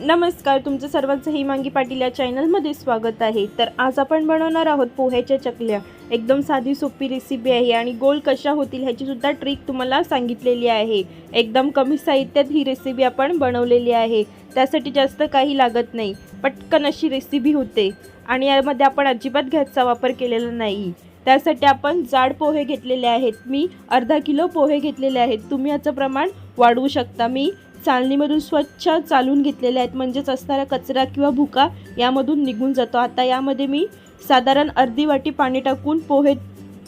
नमस्कार तुमचं सर्वांचं हिमांगी पाटील या चॅनलमध्ये स्वागत आहे. तर आज आपण बनवणार आहोत पोह्याच्या चकल्या. एकदम साधी सोपी रेसिपी आहे आणि गोल कशा होतील ह्याची सुद्धा ट्रिक तुम्हाला सांगितलेली आहे. एकदम कमी साहित्यात ही रेसिपी आपण बनवलेली आहे. त्यासाठी जास्त काही लागत नाही. पटकन अशी रेसिपी होते. आणि यामध्ये आपण अजिबात गॅसचा वापर केलेला नाही. त्यासाठी आपण जाड पोहे घेतलेले आहेत. मी अर्धा किलो पोहे घेतलेले आहेत. तुम्ही याचं प्रमाण वाढवू शकता. मी चालणीमधून स्वच्छ चालून घेतलेले आहेत. म्हणजेच असणारा कचरा किंवा भुका यामधून निघून जातो. आता यामध्ये मी साधारण अर्धी वाटी पाणी टाकून पोहे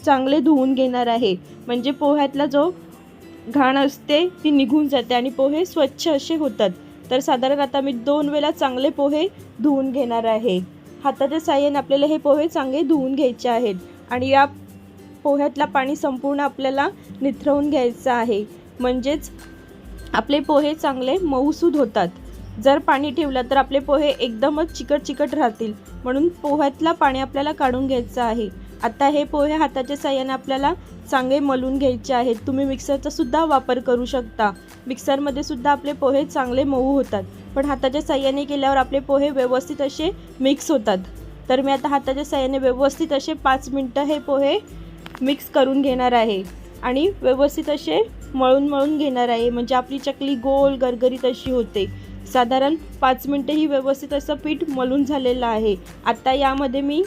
चांगले धुवून घेणार आहे. म्हणजे पोह्यातला जो घाण असते ती निघून जाते आणि पोहे स्वच्छ असे होतात. तर साधारण आता मी दोन वेळा चांगले पोहे धुवून घेणार आहे. हाताच्या साह्याने आपल्याला हे पोहे चांगले धुवून घ्यायचे आहेत. आणि या पोह्यातला पाणी संपूर्ण आपल्याला निथरवून घ्यायचं आहे. म्हणजेच आपले पोहे चांगले मऊसूद होतात. जर पाणी ठेवलं तर आपले पोहे एकदमच चिकट चिकट राहतील. म्हणून पोह्यातला पाणी आपल्याला काढून घ्यायचं आहे. आता हे पोहे हाताच्या साह्याने आपल्याला चांगले मलून घ्यायचे आहेत. तुम्ही मिक्सरचा सुद्धा वापर करू शकता. मिक्सरमध्ये सुद्धा आपले पोहे चांगले मऊ होतात. पण हाताच्या साह्याने केल्यावर आपले पोहे व्यवस्थित असे मिक्स होतात. तर मी आता हाताच्या साह्याने व्यवस्थित असे पाच मिनटं हे पोहे मिक्स करून घेणार आहे. आणि व्यवस्थित असे मळून मळून घेणार आहे. म्हणजे आपली चकली गोल गरगरीत अशी होते. साधारण पाच मिनटंही व्यवस्थित असं पीठ मळून झालेलं आहे. आता यामध्ये मी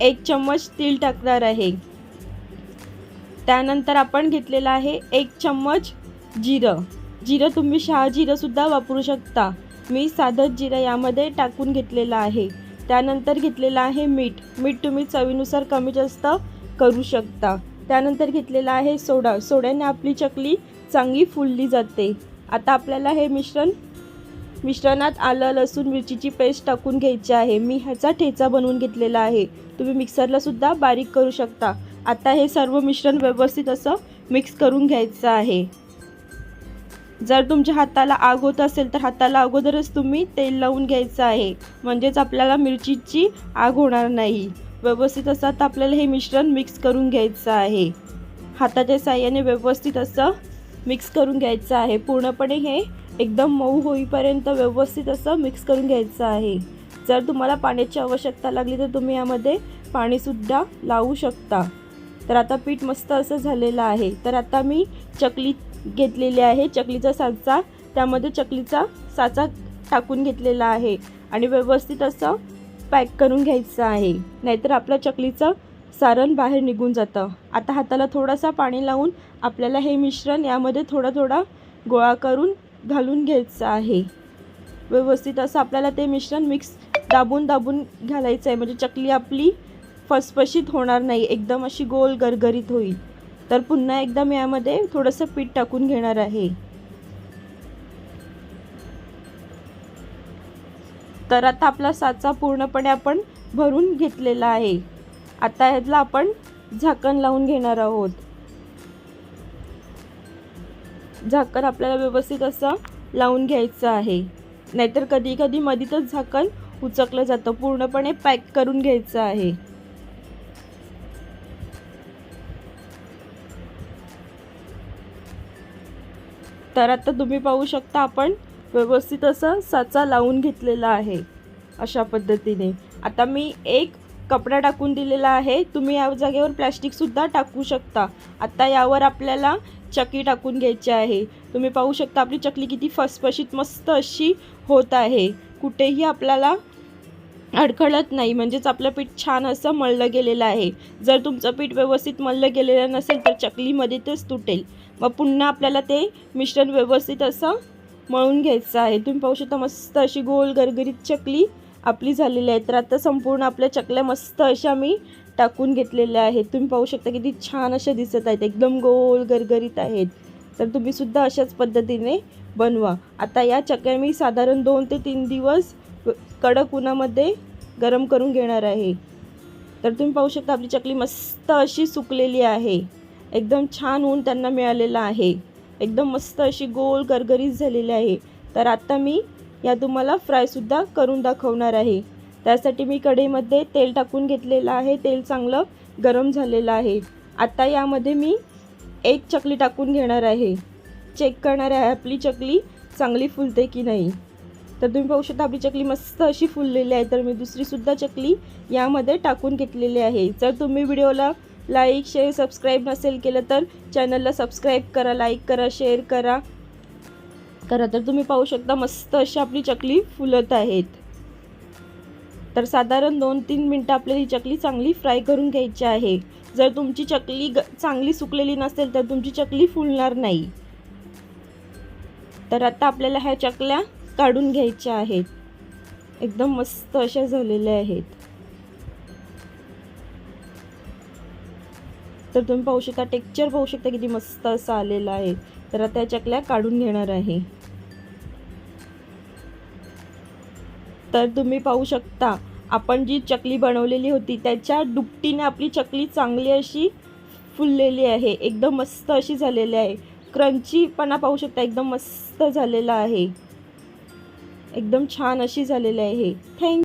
एक चम्मच तीळ टाकणार आहे. त्यानंतर आपण घेतलेलं आहे एक चम्मच जिरं. जिरं तुम्ही शहाजिरंसुद्धा वापरू शकता. मी साधं जिरं यामध्ये टाकून घेतलेलं आहे. त्यानंतर घेतलेलं आहे मीठ. मीठ तुम्ही चवीनुसार कमी जास्त करू शकता. त्यानंतर घेतलेला आहे सोडा. सोड्याने आपली चकली चांगली फुलली जाते. आता आपल्याला हे मिश्रण मिश्रणात आलं लसूण मिरचीची पेस्ट टाकून घ्यायची आहे. मी ह्याचा ठेचा बनवून घेतलेला आहे. तुम्ही मिक्सरला सुद्धा बारीक करू शकता. आता हे सर्व मिश्रण व्यवस्थित असं मिक्स करून घ्यायचं आहे. जर तुमच्या हाताला आग होत असेल तर हाताला अगोदरच तुम्ही तेल लावून घ्यायचं आहे. म्हणजेच आपल्याला मिरचीची आग होणार नाही. व्यवस्थित असं आता आपल्याला हे मिश्रण मिक्स करून घ्यायचं आहे. हाताच्या साह्याने व्यवस्थित असं मिक्स करून घ्यायचं आहे. पूर्णपणे हे एकदम मऊ होईपर्यंत व्यवस्थित असं मिक्स करून घ्यायचं आहे. जर तुम्हाला पाण्याची आवश्यकता लागली तर तुम्ही यामध्ये पाणीसुद्धा लावू शकता. तर आता पीठ मस्त असं झालेलं आहे. तर आता मी चकली घेतलेली आहे. चकलीचा साचा त्यामध्ये चकलीचा साचा टाकून घेतलेला आहे. आणि व्यवस्थित असं पॅक करून घ्यायचं आहे. नाहीतर आपल्या चकलीचं सारण बाहेर निघून जातं. आता हाताला थोडासा पाणी लावून आपल्याला हे मिश्रण यामध्ये थोडा थोडा गोळा करून घालून घ्यायचं आहे. व्यवस्थित असं आपल्याला ते मिश्रण मिक्स दाबून दाबून घालायचं आहे. म्हणजे चकली आपली फसफशीत होणार नाही. एकदम अशी गोल गरगरीत होईल. तर पुन्हा एकदा मी यामध्ये थोडंसं पीठ टाकून घेणार आहे. तर आता आपला साचा पूर्णपणे आपण भरून घेतलेला आहे. आता ह्यातला आपण झाकण लावून घेणार आहोत. झाकण आपल्याला व्यवस्थित असं लावून घ्यायचं आहे. नाहीतर कधी कधी मधीतच झाकण उचकलं जातं. पूर्णपणे पॅक करून घ्यायचं आहे. तर आता तुम्ही पाहू शकता आपण व्यवस्थित असं साचा लावून घेतलेला आहे अशा पद्धतीने. आता मी एक कपडा टाकून दिलेला आहे. तुम्ही या जागेवर प्लॅस्टिकसुद्धा टाकू शकता. आता यावर आपल्याला चकी टाकून घ्यायची आहे. तुम्ही पाहू शकता आपली चकली किती फसफशीत मस्त अशी होत आहे. कुठेही आपल्याला अडखळत नाही. म्हणजेच आपलं पीठ छान असं मळलं गेलेलं आहे. जर तुमचं पीठ व्यवस्थित मळलं गेलेलं नसेल तर चकलीमध्ये तेच तुटेल. मग पुन्हा आपल्याला ते मिश्रण व्यवस्थित असं मळून घ्यायचं आहे. तुम्ही पाहू शकता मस्त अशी गोल गरगरीत चकली आपली झालेली आहे. तर आता संपूर्ण आपल्या चकल्या मस्त अशा मी टाकून घेतलेल्या आहेत. तुम्ही पाहू शकता किती छान अशा दिसत आहेत. एकदम गोल गरगरीत आहेत. तर तुम्हीसुद्धा अशाच पद्धतीने बनवा. आता या चकल्या मी साधारण दोन ते तीन दिवस कडक उन्हामध्ये गरम करून घेणार आहे. तर तुम्ही पाहू शकता आपली चकली मस्त अशी सुकलेली आहे. एकदम छान ऊन त्यांना मिळालेलं आहे. एकदम मस्त अशी गोल गरगरीत झालेली आहे. तर आत्ता मी या तुम्हाला फ्रायसुद्धा करून दाखवणार आहे. त्यासाठी मी कढईमध्ये तेल टाकून घेतलेलं आहे. तेल चांगलं गरम झालेलं आहे. आत्ता यामध्ये मी एक चकली टाकून घेणार आहे. चेक करणार आहे आपली चकली चांगली फुलते की नाही. तर तुम्ही पाहू शकता आपली चकली मस्त अशी फुललेली आहे. तर मी दुसरीसुद्धा चकली यामध्ये टाकून घेतलेली आहे. जर तुम्ही व्हिडिओला लाईक शेअर सबस्क्राईब नसेल केलं तर चॅनलला सबस्क्राईब करा लाईक करा शेअर करा. करा तर तुम्ही पाहू शकता मस्त अशी आपली चकली फुलत आहेत. तर साधारण दोन तीन मिनटं आपल्याला ही चकली चांगली फ्राय करून घ्यायची आहे. जर तुमची चकली ग चांगली सुकलेली नसेल तर तुमची चकली फुलणार नाही. तर आता आपल्याला ह्या चकल्या काढून घ्यायच्या आहेत. एकदम मस्त अशा झालेल्या आहेत. तर तुम्ही पाहू शकता टेक्स्चर पाहू शकता किती मस्त असं आलेलं आहे. तर आता या चकल्या काढून घेणार आहे. तर तुम्ही पाहू शकता आपण जी चकली बनवलेली होती त्याच्या दुपटीने आपली चकली चांगली अशी फुललेली आहे. एकदम मस्त अशी झालेली आहे. क्रंचीपणा पाहू शकता एकदम मस्त झालेला आहे. एकदम छान अशी झालेली आहे. थँक